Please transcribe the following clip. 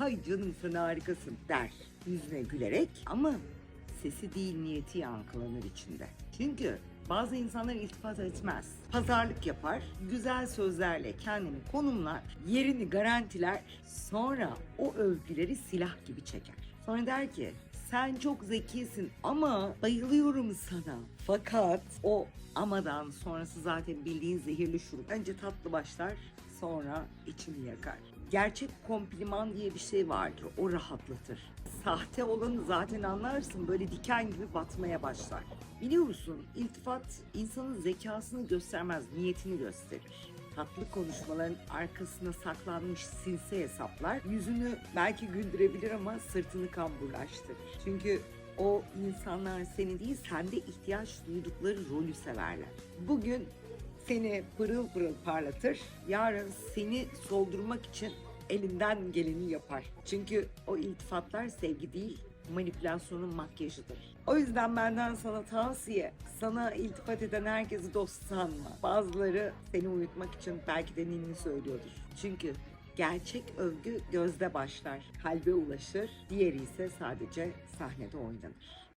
ay canım sen harikasın der yüzüne gülerek ama sesi değil niyeti yankılanır içinde. Çünkü bazı insanlar iltifat etmez. Pazarlık yapar, güzel sözlerle kendini konumlar, yerini garantiler, sonra o övgüleri silah gibi çeker. Sonra der ki sen çok zekisin ama bayılıyorum sana. Fakat o amadan sonrası zaten bildiğin zehirli şurup. Önce tatlı başlar sonra içini yakar. Gerçek kompliman diye bir şey vardır. O rahatlatır. Sahte olanı zaten anlarsın. Böyle diken gibi batmaya başlar. Biliyor musun? İltifat insanın zekasını göstermez, niyetini gösterir. Tatlı konuşmaların arkasına saklanmış sinsi hesaplar yüzünü belki güldürebilir ama sırtını kamburlaştırır. Çünkü o insanlar seni değil sende ihtiyaç duydukları rolü severler. Bugün seni pırıl pırıl parlatır. Yarın seni soldurmak için elinden geleni yapar. Çünkü o iltifatlar sevgi değil, manipülasyonun makyajıdır. O yüzden benden sana tavsiye, sana iltifat eden herkesi dost sanma. Bazıları seni uyutmak için belki de ninni söylüyordur. Çünkü gerçek övgü gözde başlar, kalbe ulaşır, diğeri ise sadece sahnede oynanır.